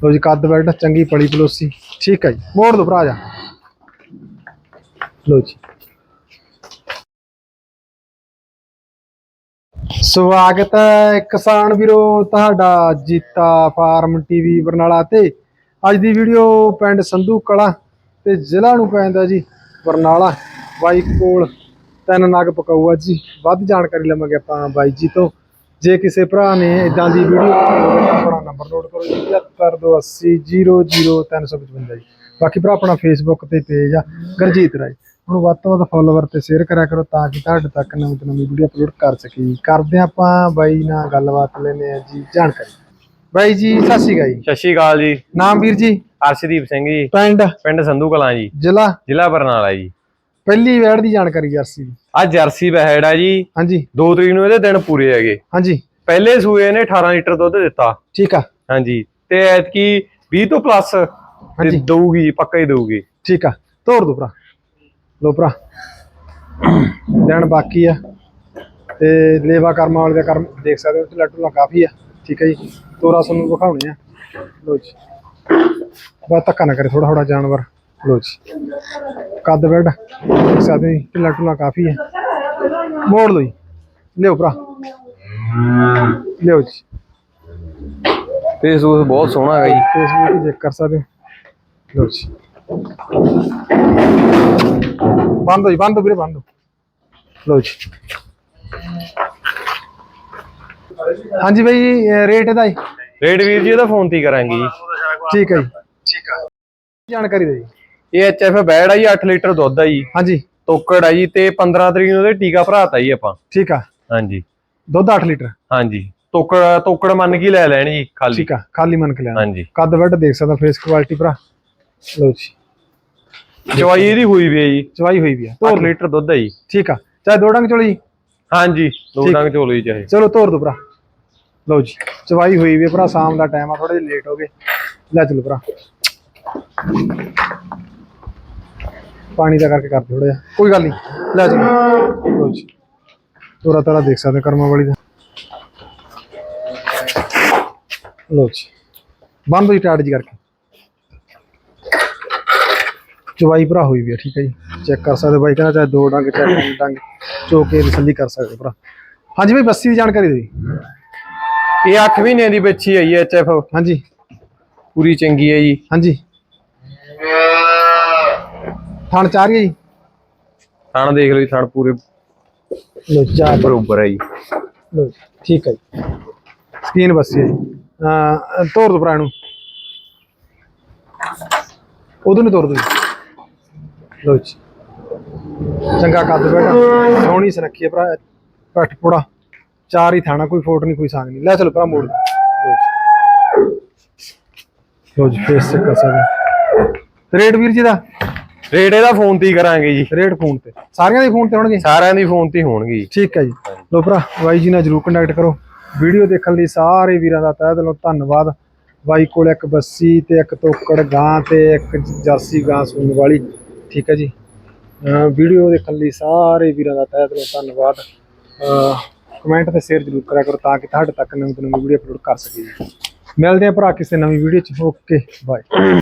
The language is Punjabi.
ਲੋ ਜੀ, ਕੱਦ ਬੈਠ ਚੰਗੀ ਪਲੀ ਪਲੋਸੀ। ਠੀਕ ਹੈ ਜੀ, ਮੋੜ ਦੋ ਭਰਾ ਜਾ। ਲੋ ਜੀ। ਸਵਾਗਤ ਹੈ ਕਿਸਾਨ ਵੀਰੋ, ਤੁਹਾਡਾ ਜੀਤਾ ਫਾਰਮ ਟੀਵੀ ਬਰਨਾਲਾ ਤੇ। ਅੱਜ ਦੀ ਵੀਡੀਓ ਪਿੰਡ ਸੰਧੂ ਕਲਾ ਤੇ ਜ਼ਿਲ੍ਹਾ ਨੂੰ ਪੈਂਦਾ ਜੀ, ਬਰਨਾਲਾ। ਬਾਈ ਕੋਲ ਤਿੰਨ ਨਗ ਪਕਾਊਆ ਜੀ। ਵੱਧ ਜਾਣਕਾਰੀ ਲਵਾਂਗੇ ਆਪਾਂ ਬਾਈ ਜੀ ਤੋਂ। ਜੇ ਕਿਸੇ ਭਰਾ ਨੇ ਇਦਾਂ ਦੀ ਵੀਡੀਓ ਪਾਉਣੀ ਹੋਵੇ ਤਾਂ ਆਪਣਾ ਨੰਬਰ ਨੋਟ ਕਰੋ ਜੀ 7528000355 ਜੀ। ਬਾਕੀ ਭਰਾ ਆਪਣਾ ਫੇਸਬੁੱਕ ਤੇ ਪੇਜ ਆ ਗਰਜੀਤ ਰਾਏ। ਹੁਣ ਵੱਧ ਤੋਂ ਵੱਧ ਫੋਲੋਵਰ ਤੇ ਸ਼ੇਅਰ ਕਰਿਆ ਕਰੋ ਤਾਂ ਕਿ ਤੁਹਾਡੇ ਤੱਕ ਨਵੀਂ ਤੋਂ ਨਵੀਂ ਵੀਡੀਓ ਅਪਲੋਡ ਕਰ ਸਕੀਏ। ਕਰਦੇ ਆਪਾਂ ਬਾਈ ਨਾਲ ਗੱਲਬਾਤ ਲੈਨੇ ਆ ਜੀ ਜਾਣਕਾਰੀ। ਬਾਈ ਜੀ ਸਤਿ ਸ਼੍ਰੀ ਅਕਾਲ ਜੀ। ਸਤਿ ਸ਼੍ਰੀ ਅਕਾਲ ਜੀ। ਨਾਮ ਵੀਰ ਜੀ? ਅਰਸ਼ਦੀਪ ਸਿੰਘ ਜੀ। ਪਿੰਡ? ਪਿੰਡ ਸੰਧੂ ਕਲਾਂ ਜੀ। ਜ਼ਿਲ੍ਹਾ? ਜ਼ਿਲ੍ਹਾ ਬਰਨਾਲਾ ਜੀ। ਪਹਿਲੀ ਵੈੜ ਦੀ ਜਾਣਕਾਰੀ ਜਰਸੀ ਦੀ ਆ ਜਰਸੀ ਬਹਿੜ ਆ ਜੀ। ਹਾਂਜੀ। 2 ਤਰੀਕ ਨੂੰ ਇਹਦੇ ਦਿਨ ਪੂਰੇ ਹੈਗੇ। ਹਾਂਜੀ। ਪਹਿਲੇ ਸੂਏ ਨੇ 18 ਲੀਟਰ ਦੁੱਧ ਦਿੱਤਾ। ਠੀਕ ਆ। ਹਾਂਜੀ। ਤੇ ਐਤਕੀ 20 ਤੋਂ ਪਲੱਸ ਹਾਂਜੀ। ਦਊਗੀ ਪੱਕਾ ਹੀ ਦਊਗੀ। ਠੀਕ ਆ। ਤੋੜ ਦੋ ਭਰਾ। ਲੋ ਭਰਾ। ਦਿਨ ਬਾਕੀ ਆ। ਤੇ ਲੇਵਾ ਕਰਮਾਂ ਵਾਲੇ ਦਾ ਕਰਮ ਦੇਖ ਸਕਦੇ ਹੋ ਢਿੱਲਾ ਢੁੱਲਾ ਕਾਫੀ ਆ। ਠੀਕ ਹੈ ਜੀ। ਤੋਰਾ ਤੁਹਾਨੂੰ ਵਿਖਾਉਣੇ ਆ। ਲੋ ਜੀ। ਬਸ ਧੱਕਾ ਨਾ ਕਰੇ ਥੋੜਾ ਥੋੜਾ ਜਾਨਵਰ। ਲੋ ਜੀ। ਕੱਦ ਬੈਡ। ਦੇਖ ਸਕਦੇ ਹੋ ਢਿੱਲਾ ਢੁੱਲਾ ਕਾਫੀ ਆ। ਮੋੜ ਲੋ ਜੀ। ਲਿਓ ਭਰਾ। ਲਿਓ ਜੀ। ਸੂਸ ਬਹੁਤ ਸੋਹਣਾ ਹੈਗਾ ਜੀ। ਫੇਸਬੁੱਕ ਚੈੱਕ ਕਰ ਸਕਦੇ ਹੋ। ਲੋ ਜੀ। ਬੰਦ ਹੋ ਜੀ ਬੰਦ ਹੋ ਵੀਰੇ ਬੰਦ ਹੋ। ਲੋ ਜੀ। ਹਾਂਜੀ ਇਹ ਰੇਟ ਇਹਦਾ ਜੀ। ਰੇਟ ਵੀਰ ਜੀ ਇਹਦਾ ਫੋਨ ਤੇ ਹੀ ਕਰਾਂਗੇ ਜੀ। ਠੀਕ ਹੈ ਜੀ। ਠੀਕ ਆ ਜਾਣਕਾਰੀ ਦਿਓ ਜੀ? ਇਹ ਐਚਐਫ ਬਹਿੜ ਆ ਜੀ 8 ਲੀਟਰ ਦੁੱਧ ਆ ਜੀ। ਹਾਂਜੀ। ਤੋਕੜ ਆ ਜੀ ਤੇ 15 ਤਰੀਕ ਨੂੰ ਇਹਦੇ ਟੀਕਾ ਭਰਾਤਾ ਜੀ ਆਪਾਂ। ਠੀਕ ਆ। ਹਾਂਜੀ। ਦੁੱਧ 8 ਲੀਟਰ। ਹਾਂਜੀ। ਤੋਕੜ ਤੋਕੜ ਮੰਨ ਕੇ ਹੀ ਲੈ ਲੈਣੀ ਜੀ ਖਾਲੀ। ਠੀਕ ਆ ਖਾਲੀ ਮਨ ਕੇ ਲੈਣਾ। ਹਾਂਜੀ। ਕੱਦ ਵੱਡ ਦੇਖ ਸਕਦਾ ਫੇਸ ਕੁਆਲਿਟੀ ਭਰਾ। ਲੋ ਜੀ। ਚਵਾਈ ਇਹਦੀ ਹੋਈ ਵੀ ਹੈ ਜੀ। ਚਵਾਈ ਹੋਈ ਵੀ ਆ। 8 ਤੋਰ ਲਓ। ਲੀਟਰ ਦੁੱਧ ਹੈ ਜੀ। ਠੀਕ ਆ। ਚਾਹੇ ਦੋ ਡੰਗ ਚੋਲੀ ਹਾਂਜੀ ਦੋ। ਡੰਗ ਝੋਲੀ ਚਾਹੇ। ਚਲੋ ਤੋਰ ਦੋ ਭਰਾ। ਲਓ ਜੀ। ਚਵਾਈ ਹੋਈ ਵੀ ਭਰਾ ਸ਼ਾਮ ਦਾ ਟਾਈਮ ਆ ਥੋੜੇ ਜਿਹਾ ਲੇਟ ਹੋ ਗਏ। ਲੈ ਚਲੋ ਭਰਾ। ਪਾਣੀ ਦਾ ਕਰਕੇ ਕਰਦੇ ਥੋੜਾ ਜਿਹਾ। ਕੋਈ ਗੱਲ ਨਹੀਂ ਲੈ ਚਲੋ ਜੀ। ਤੋਰਾ ਤਾਰਾ ਦੇਖ ਸਕਦੇ ਕਰਮਾ ਵਾਲੀ ਦਾ। ਲਓ ਜੀ। ਬੰਦ ਹੋਈ ਟਾਟ ਜੀ ਕਰਕੇ। ਚਵਾਈ ਭਰਾ ਹੋਈ ਵੀ ਆ ਠੀਕ ਹੈ ਜੀ। ਚੈੱਕ ਕਰ ਸਕਦੇ ਬਾਈ ਕਹਿੰਦਾ ਚਾਹੇ ਦੋ ਡੰਗ ਚਾਹੇ ਤਿੰਨ ਡੰਗ ਚੋ ਕੇ ਤਸੱਲੀ ਕਰ ਸਕਦੇ ਭਰਾ। ਹਾਂਜੀ ਬਾਈ ਬੱਸੀ ਦੀ ਜਾਣਕਾਰੀ ਜੀ। ਇਹ 8 ਮਹੀਨਿਆਂ ਦੀ ਬੱਚੀ ਹੈ ਜੀ ਐਚਐਫ ਹਾਂਜੀ। ਪੂਰੀ ਚੰਗੀ ਹੈ ਜੀ। ਹਾਂਜੀ। ਥਣ ਚਾਰ ਹੀ ਹੈ ਜੀ? ਥਣ ਦੇਖ ਲਓ ਜੀ ਥਣ ਪੂਰੇ ਲੋ ਚਾਰ। ਬਰੋਬਰ ਹੈ ਜੀ। ਲੋ ਠੀਕ ਹੈ ਜੀ। ਸਕੀਨ ਬੱਸੀ ਹੈ ਜੀ। ਅਹ ਤੋੜ ਦੋ ਭਰਾ ਨੂੰ। ਉਦੋਂ ਨੂੰ ਤੋੜ ਦੋ ਲੋ ਜੀ। ਚੰਗਾ ਕੱਦ ਬੈਠਾ ਸੋਹਣੀ ਸੁਨੱਖੀ ਹੈ ਭਰਾ। ਪੱਟ ਪੋੜਾ। ਚਾਰ ਹੀ ਥਾਣਾ ਕੋਈ ਫੋਟ ਨਹੀਂ ਕੋਈ ਸੰਗ ਨਹੀਂ। ਲੈ ਚਲੋ ਭਰਾ ਮੋੜ ਲੋ ਜੀ। ਫੇਸ ਕਰ ਸਕਦੇ ਰੇਟ ਵੀਰ ਜੀ ਦਾ? ਰੇਟ ਇਹਦਾ ਫੋਨ ਤੇ ਹੀ ਕਰਾਂਗੇ ਜੀ। ਰੇਟ ਫੋਨ ਤੇ। ਸਾਰਿਆਂ ਦੇ ਫੋਨ ਤੇ ਹੋਣਗੇ? ਸਾਰਿਆਂ ਦੀ ਫੋਨ ਤੇ ਹੀ ਹੋਣਗੇ ਜੀ। ਠੀਕ ਹੈ ਜੀ। ਲੋ ਭਰਾ ਬਾਈ ਜੀ ਨਾਲ ਜਰੂਰ ਕੰਟੈਕਟ ਕਰੋ। ਵੀਡੀਓ ਦੇਖਣ ਲਈ ਸਾਰੇ ਵੀਰਾਂ ਦਾ ਤਹਿ ਦਿਲੋਂ ਧੰਨਵਾਦ। ਬਾਈ ਕੋਲ ਇੱਕ ਬੱਸੀ ਤੇ ਇੱਕ ਤੋਕੜ ਗਾਂ ਤੇ ਇੱਕ ਜਰਸੀ ਗਾਂ ਸੂਣ ਵਾਲੀ। ਠੀਕ ਹੈ ਜੀ। ਵੀਡੀਓ ਦੇਖਣ ਲਈ ਸਾਰੇ ਵੀਰਾਂ ਦਾ ਤਹਿ ਦਿਲੋਂ ਧੰਨਵਾਦ। ਕਮੈਂਟ ਤੇ ਸ਼ੇਅਰ ਜਰੂਰ ਕਰਿਆ ਕਰੋ ਤਾਂ ਕਿ ਤੁਹਾਡੇ ਤੱਕ ਨਵੀਂ ਤੋਂ ਨਵੀਂ ਵੀਡੀਓ ਅਪਲੋਡ ਕਰ ਸਕੀਏ। ਮਿਲਦੇ ਹਾਂ ਭਰਾ ਕਿਸੇ ਨਵੀਂ ਵੀਡੀਓ ਚ। Okay bye